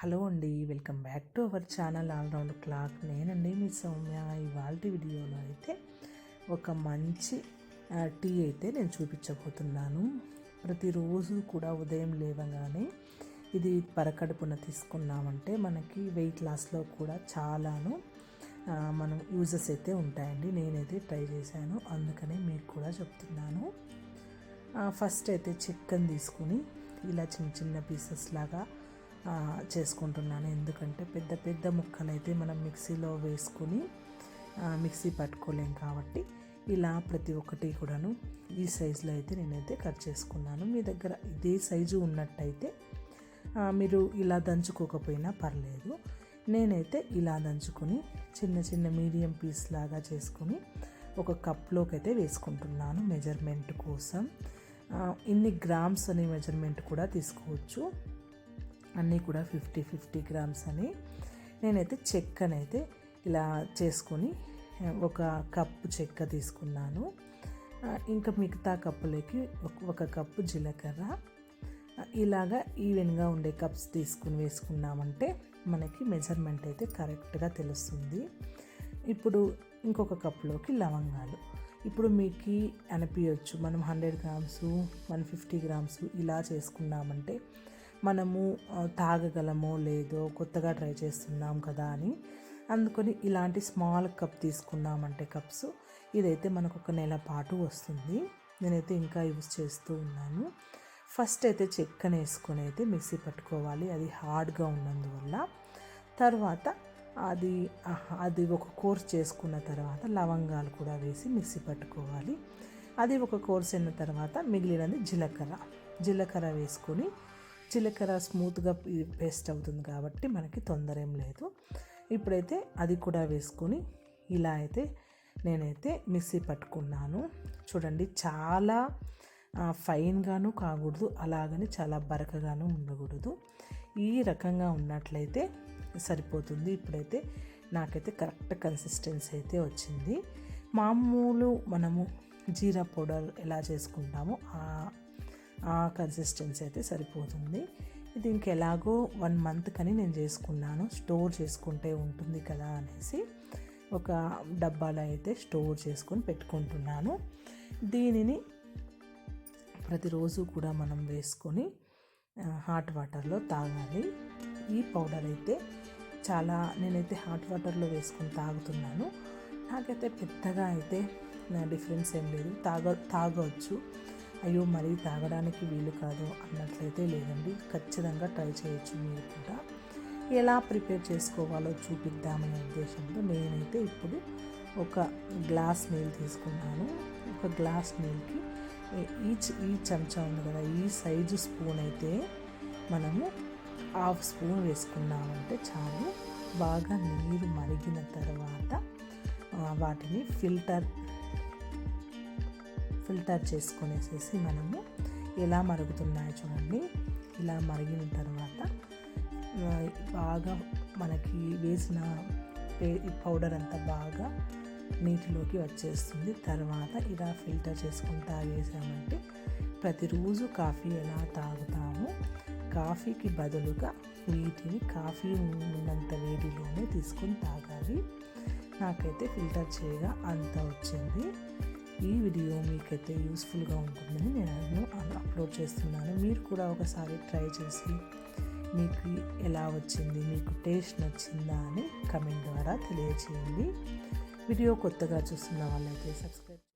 Hello అండి welcome back to our channel all round clock. నేనండి మీ సౌమ్య. ఇవాళ వీడియోలో అయితే ఒక మంచి టీ అయితే నేను చూపించబోతున్నాను. ప్రతిరోజు కూడా ఉదయం లేవగానే ఇది పరకడుపున తీసుకున్నామంటే మనకి వెయిట్ లాస్లో కూడా చాలాను మనం యూజెస్ అయితే ఉంటాయండి. నేనైతే ట్రై చేశాను అందుకనే మీకు కూడా చెప్తున్నాను. ఫస్ట్ అయితే చికెన్ తీసుకుని ఇలా చిన్న చిన్న పీసెస్ లాగా చేసుకుంటున్నాను. ఎందుకంటే పెద్ద పెద్ద ముక్కలు అయితే మనం మిక్సీలో వేసుకుని మిక్సీ పట్టుకోలేం కాబట్టి ఇలా ప్రతి ఒక్కటి కూడాను ఈ సైజులో అయితే నేనైతే కట్ చేసుకున్నాను. మీ దగ్గర ఇదే సైజు ఉన్నట్టయితే మీరు ఇలా దంచుకోకపోయినా పర్లేదు. నేనైతే ఇలా దంచుకొని చిన్న చిన్న మీడియం పీస్ లాగా చేసుకొని ఒక కప్లోకి అయితే వేసుకుంటున్నాను మెజర్మెంట్ కోసం. ఇన్ని గ్రామ్స్ అనే మెజర్మెంట్ కూడా తీసుకోవచ్చు. అన్నీ కూడా ఫిఫ్టీ ఫిఫ్టీ గ్రామ్స్ అని నేనైతే చెక్కనైతే ఇలా చేసుకొని ఒక కప్పు చెక్క తీసుకున్నాను. ఇంకా మిగతా కప్పులకి ఒక- కప్పు జీలకర్ర. ఇలాగా ఈవెన్గా ఉండే కప్స్ తీసుకుని వేసుకున్నామంటే మనకి మెజర్మెంట్ అయితే కరెక్ట్గా తెలుస్తుంది. ఇప్పుడు ఇంకొక కప్లోకి లవంగాలు. ఇప్పుడు మీకు అనిపించవచ్చు మనం hundred grams one fifty grams ఇలా చేసుకున్నామంటే మనము తాగగలమో లేదో కొత్తగా ట్రై చేస్తున్నాం కదా అని అందుకని ఇలాంటి స్మాల్ కప్ తీసుకున్నామంటే కప్స్. ఇదైతే మనకు ఒక నెల పాటు వస్తుంది. నేనైతే ఇంకా యూస్ చేస్తూ ఉన్నాను. ఫస్ట్ అయితే చెక్కను వేసుకొని అయితే మిక్సీ పట్టుకోవాలి. అది హార్డ్గా ఉన్నందువల్ల. తర్వాత అది అది ఒక కోర్స్ చేసుకున్న తర్వాత లవంగాలు కూడా వేసి మిక్సీ పట్టుకోవాలి. అది ఒక కోర్స్ అయిన తర్వాత మిగిలినది జీలకర్ర. జీలకర్ర వేసుకొని జీలకర్ర స్మూత్గా పేస్ట్ అవుతుంది కాబట్టి మనకి తొందర ఏం లేదు. ఇప్పుడైతే అది కూడా వేసుకొని ఇలా అయితే నేనైతే మిక్సీ పట్టుకున్నాను. చూడండి చాలా ఫైన్గాను కాకూడదు అలాగని చాలా బరకగాను ఉండకూడదు. ఈ రకంగా ఉన్నట్లయితే సరిపోతుంది. ఇప్పుడైతే నాకైతే కరెక్ట్ కన్సిస్టెన్సీ అయితే వచ్చింది. మామూలు మనము జీరా పౌడర్ ఎలా చేసుకుంటామో ఆ- కన్సిస్టెన్సీ అయితే సరిపోతుంది. ఇది ఎలాగో వన్ మంత్ కని నేను చేసుకున్నాను. స్టోర్ చేసుకుంటే ఉంటుంది కదా అనేసి ఒక డబ్బాలో అయితే స్టోర్ చేసుకొని పెట్టుకుంటున్నాను. దీనిని ప్రతిరోజు కూడా మనం వేసుకొని హాట్ వాటర్లో తాగాలి. ఈ పౌడర్ అయితే చాలా నేనైతే హాట్ వాటర్లో వేసుకొని తాగుతున్నాను. నాకైతే పెద్దగా అయితే డిఫరెన్స్ ఏం లేదు. తాగ తాగవచ్చు అయ్యో మరీ తాగడానికి వీలు కాదు అన్నట్లయితే లేదండి. ఖచ్చితంగా ట్రై చేయొచ్చు మీరు కూడా. ఎలా ప్రిపేర్ చేసుకోవాలో చూపిద్దామనే ఉద్దేశంతో నేనైతే ఇప్పుడు ఒక గ్లాస్ నీళ్ళు తీసుకున్నాను. ఒక గ్లాస్ నీళ్ళకి ఈచ్ ఈ చెంచా ఉంది కదా ఈ సైజు స్పూన్ అయితే మనము హాఫ్ స్పూన్ వేసుకున్నామంటే చాలు. బాగా నీరు మరిగిన తర్వాత వాటిని ఫిల్టర్ ఫిల్టర్ చేసుకునేసేసి మనము ఎలా మరుగుతున్నాయో చూడండి. ఇలా మరిగిన తర్వాత బాగా మనకి వేసిన పౌడర్ అంతా బాగా నీటిలోకి వచ్చేస్తుంది. తర్వాత ఇలా ఫిల్టర్ చేసుకుని తాగేసామంటే ప్రతిరోజు కాఫీ ఎలా తాగుతామో? కాఫీకి బదులుగా వీటిని కాఫీ ఉన్నంత వేడిలోనే తీసుకొని తాగాలి. నాకైతే ఫిల్టర్ చేయగా అంత వచ్చింది. వీడియో మీకైతే యూస్ఫుల్గా ఉంటుందని నేను అప్లోడ్ చేస్తున్నాను. మీరు కూడా ఒకసారి ట్రై చేసి మీకు ఎలా వచ్చింది మీకు టేస్ట్ నచ్చిందా అని కమెంట్ ద్వారా తెలియచేయండి. వీడియో కొత్తగా చూస్తున్న వాళ్ళైతే సబ్స్క్రైబ్